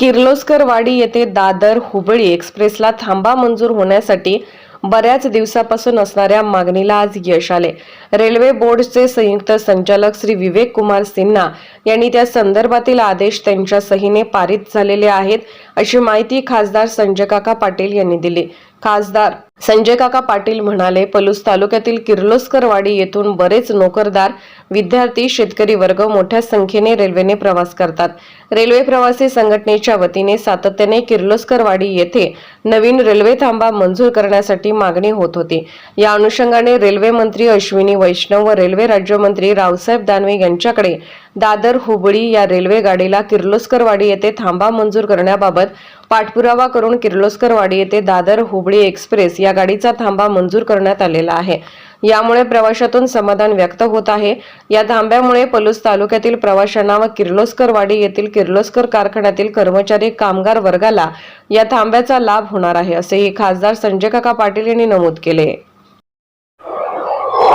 किर्लोस्कर वाडी येथे दादर हुबळी एक्सप्रेसला थांबा मंजूर होण्यासाठी बऱ्याच दिवसापासून असणाऱ्या मागणीला आज यश आले. रेल्वे बोर्डचे संयुक्त संचालक श्री विवेक कुमार सिन्हा यांनी त्या संदर्भातील आदेश त्यांच्या सहीने पारित झालेले आहेत अशी माहिती खासदार संजय काका पाटील यांनी दिली. खासदार संजय काका पाटील म्हणाले पलूस तालुक्यातील किर्लोस्करवाडी येथून बरेच नोकरदार विद्यार्थी शेतकरी वर्ग मोठ्या संख्येने रेल्वेने प्रवास करतात. रेल्वे प्रवासी संघटनेच्या वतीने सातत्याने किर्लोस्करवाडी येथे नवीन रेल्वे थांबा मंजूर करण्यासाठी मागणी होत होती. या अनुषंगाने रेल्वे मंत्री अश्विनी वैष्णव व रेल्वे राज्यमंत्री रावसाहेब दानवे यांच्याकडे दादर हुबळी या रेल्वे गाडीला किर्लोस्करवाडी येथे थांबा मंजूर करण्याबाबत पाठपुरावा करून किर्लोस्करवाडी येथे दादर हुबळी एक्सप्रेस या या गाडीचा थांबा मंजूर करण्यात आलेला आहे. यामुळे प्रवाशातून समाधान व्यक्त होत आहे. या थांब्यामुळे पलूस तालुक्यातील प्रवाशांना व किर्लोस्करवाडी येथील किर्लोस्कर कारखान्यातील कर्मचारी कामगार वर्गाला या थांब्याचा लाभ होणार आहे असेही खासदार संजय काका पाटील यांनी नमूद केले.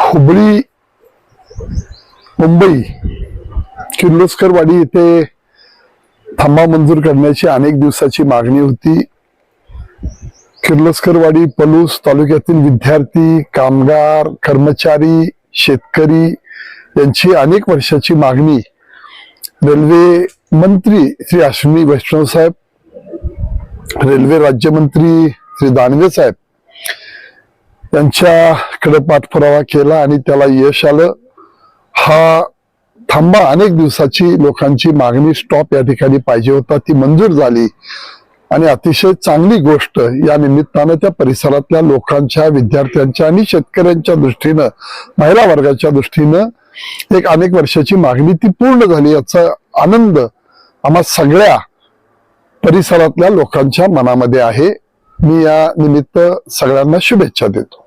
हुबळी मुंबई किर्लोस्करवाडी येथे थांबा मंजूर करण्याची अनेक दिवसाची मागणी होती. किर्लोस्करवाडी पलूस तालुक्यातील विद्यार्थी कामगार कर्मचारी शेतकरी यांची अनेक वर्षाची मागणी. रेल्वे मंत्री श्री अश्विनी वैष्णव साहेब रेल्वे राज्यमंत्री श्री दानवे साहेब यांच्याकडे पाठपुरावा केला आणि त्याला यश आलं. हा थांबा अनेक दिवसाची लोकांची मागणी स्टॉप या ठिकाणी पाहिजे होता. ती मंजूर झाली. आणि अतिशय चांगली गोष्ट या निमित्तानं त्या परिसरातल्या लोकांच्या विद्यार्थ्यांच्या आणि शेतकऱ्यांच्या दृष्टीनं महिला वर्गाच्या दृष्टीनं एक अनेक वर्षाची मागणी ती पूर्ण झाली याचा आनंद आम्हा सगळ्या परिसरातल्या लोकांच्या मनामध्ये आहे. मी या निमित्त सगळ्यांना शुभेच्छा देतो.